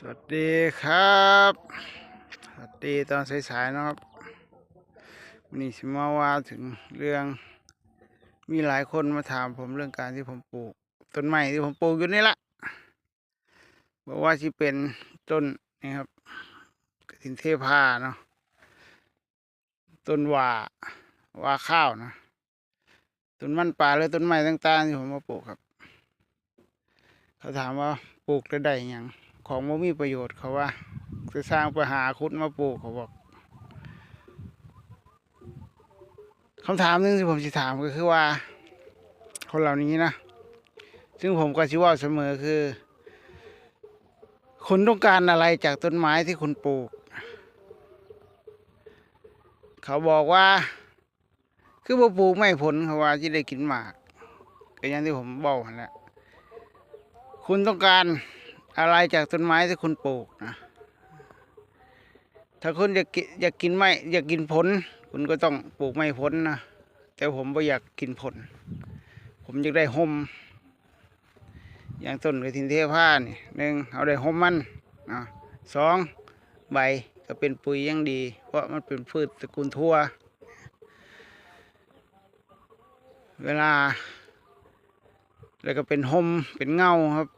สวัสดีครับ สวัสดีตอนสายๆนะครับวันนี้สิมาว่าถึงเรื่องมีหลายคนมาถามผมเรื่องการที่ผมปลูกต้นไม้ที่ผมปลูกอยู่นี่ละบอกว่าที่เป็นต้นนี่ครับกระถินเทพาเนาะต้นว่าว่าข้าวนะต้นมันป่าหรือต้นไม้ต่างๆที่ผมมาปลูกครับ เขาถามว่าปลูกแล้ได้ยัง ของมันมีประโยชน์เขาว่าจะสร้างไปหาคุดมาปลูกเขาบอกคำถามหนึงที่ผมจะถามก็คือว่า คนเหล่านี้นะ ซึ่งผมก็ชิว่าเสมอคือ คุณต้องการอะไรจากต้นไม้ที่คุณปลูก เขาบอกว่า คือบ่ปลูกไม่ผลเขาว่าจะได้กินหมากก็อย่างที่ผมบอกนั่นแหละคุณต้องการ อะไรจากต้นไม้ที่คุณปลูกนะถ้าคุณอยากกินอยากกินไม้อยากกินผล คุณก็ต้องปลูกไม้ผลนะแต่ผมไม่อยากกินผล ผมอยากได้ห่มอย่างต้นกระถินเทผ้านี่หนึ่งเอาได้ห่มมันนะสองใบก็เป็นปุ๋ยยังดี เพราะมันเป็นพืชตระกูลทั่ว เวลา แล้วก็เป็นห่มเป็นเงาครับ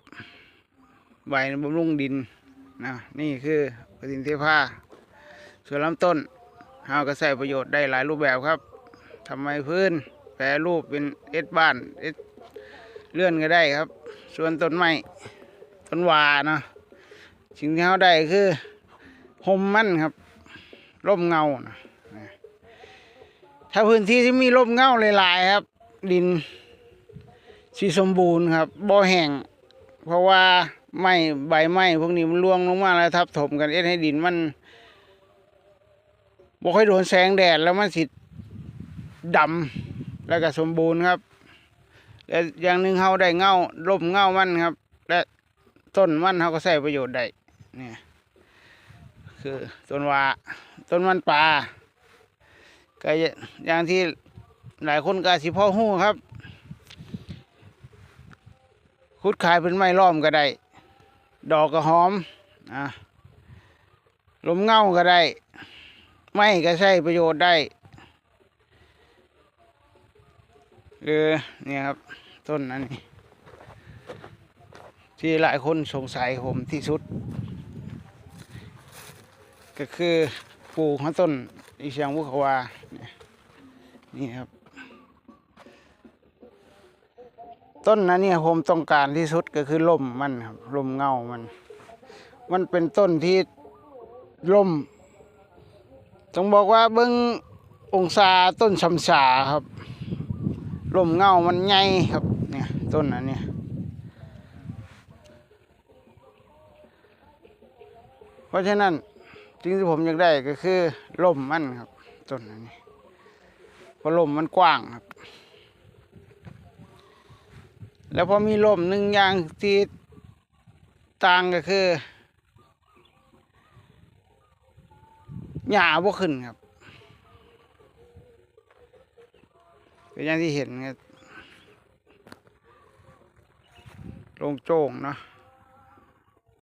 ใบบำรุงดินนะนี่คือกระถินเทผ้าส่วนลำต้นเราก็ใช้ประโยชน์ได้หลายรูปแบบครับทำไมพื้นแปรรูปเป็นเอ็ดบ้านเอ็ดเลื่อนก็ได้ครับ ส่วนต้นไม้ต้นวาเนาะสิ่งที่เขาได้คือห่มมั่นครับร่มเงานะถ้าพื้นที่ที่มีร่มเงาหลายๆครับ ดินสีสมบูรณ์ครับบ่แห้งเพราะว่า ไม้ใบไม้พวกนี้มันร่วงลงมาแล้วทับถมกันเอ็ดให้ดินมันบ่ค่อยโดนแสงแดดแล้วมันสิดำแล้วก็สมบูรณ์ครับและอย่างหนึ่งเขาได้เงาร่มเงามันครับ และต้นมันเขาก็ใช้ประโยชน์ได้เนี่ยคือต้นว่าต้นมันปลาก็อย่างที่หลายคนก็อาสิพ่อหู้ครับ คุดขายเป็นไม้ล้อมก็ได้ ดอกก็หอมอะลมเงาก็ได้ไม้ก็ใช้ประโยชน์ได้เออเนี่ยครับ ต้นนั้นนี่ที่หลายคนสงสัยผมที่สุด ก็คือปลูกของต้นอีเชียงวุขวาเนี่ยนี่ครับ ต้นนั้นเนี่ยผมต้องการที่สุดก็คือลมมันครับลมเงามัน มันเป็นต้นที่ลมต้องบอกว่าเบิ้งองศาต้นชำสาครับลมเงามันใหญ่ครับเนี่ยต้นอันเนี้ยเพราะฉะนั้นสิ่งที่ผมอยากได้ก็คือลมมันครับต้นอันนี้เพราะลมมันกว้างครับ แล้วพอมีลมหนึ่งอย่างที่ต่างก็คือหญ้าบ่ขึ้นครับก็อย่างที่เห็นครับโล่งโจ้งเนาะ